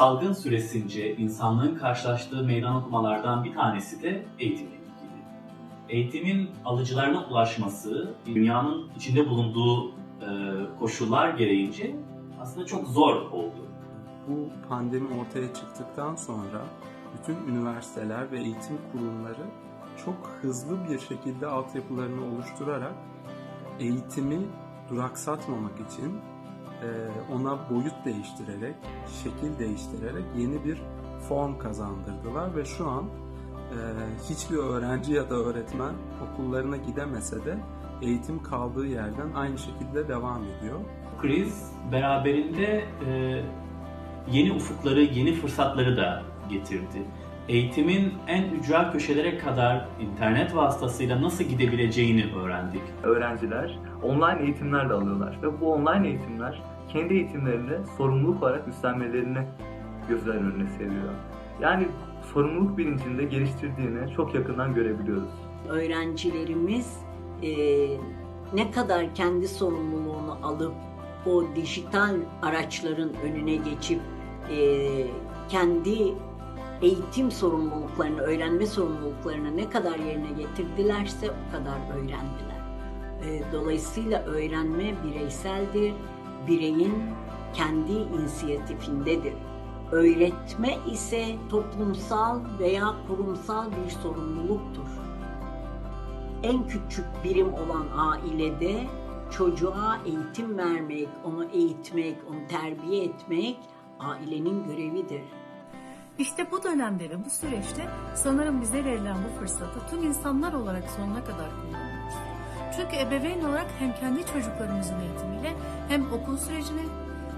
salgın süresince insanlığın karşılaştığı meydan okumalardan bir tanesi de eğitimle ilgili. Eğitimin alıcılarına ulaşması, dünyanın içinde bulunduğu e, koşullar gereğince aslında çok zor oldu. Bu pandemi ortaya çıktıktan sonra bütün üniversiteler ve eğitim kurumları çok hızlı bir şekilde altyapılarını oluşturarak eğitimi duraksatmamak için ona boyut değiştirerek, şekil değiştirerek yeni bir form kazandırdılar ve şu an e, hiçbir öğrenci ya da öğretmen okullarına gidemese de eğitim kaldığı yerden aynı şekilde devam ediyor. Kriz beraberinde e, yeni ufukları, yeni fırsatları da getirdi. Eğitimin en ücra köşelere kadar internet vasıtasıyla nasıl gidebileceğini öğrendik. öğrenciler online eğitimler de alıyorlar ve bu online eğitimler kendi eğitimlerini sorumluluk olarak üstlenmelerini gözler önüne seriyor. Yani sorumluluk bilincinde geliştirdiğini çok yakından görebiliyoruz. öğrencilerimiz e, ne kadar kendi sorumluluğunu alıp o dijital araçların önüne geçip e, kendi eğitim sorumluluklarını, öğrenme sorumluluklarını ne kadar yerine getirdilerse o kadar öğrendiler. E, dolayısıyla öğrenme bireyseldir, bireyin kendi inisiyatifindedir. Öğretme ise toplumsal veya kurumsal bir sorumluluktur en küçük birim olan ailede çocuğa eğitim vermek, onu eğitmek, onu terbiye etmek ailenin görevidir. İşte bu dönemde ve bu süreçte sanırım bize verilen bu fırsatı tüm insanlar olarak sonuna kadar kullanıyoruz. Çünkü ebeveyn olarak hem kendi çocuklarımızın eğitimiyle hem okul sürecini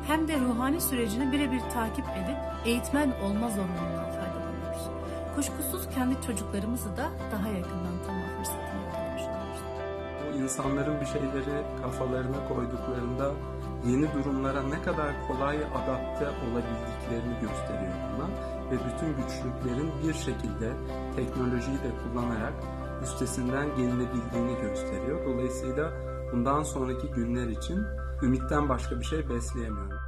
hem de ruhani sürecini birebir takip edip eğitmen olma zorunluluğundan faydalanıyoruz. Kuşkusuz kendi çocuklarımızı da daha yakından tanıma fırsatını oluyoruz. o insanların bir şeyleri kafalarına koyduklarında yeni durumlara ne kadar kolay adapte olabildiklerini gösteriyor buna ve bütün güçlüklerin bir şekilde teknolojiyi de kullanarak üstesinden gelinebildiğini gösteriyor. Dolayısıyla bundan sonraki günler için ümitten başka bir şey besleyemiyorum.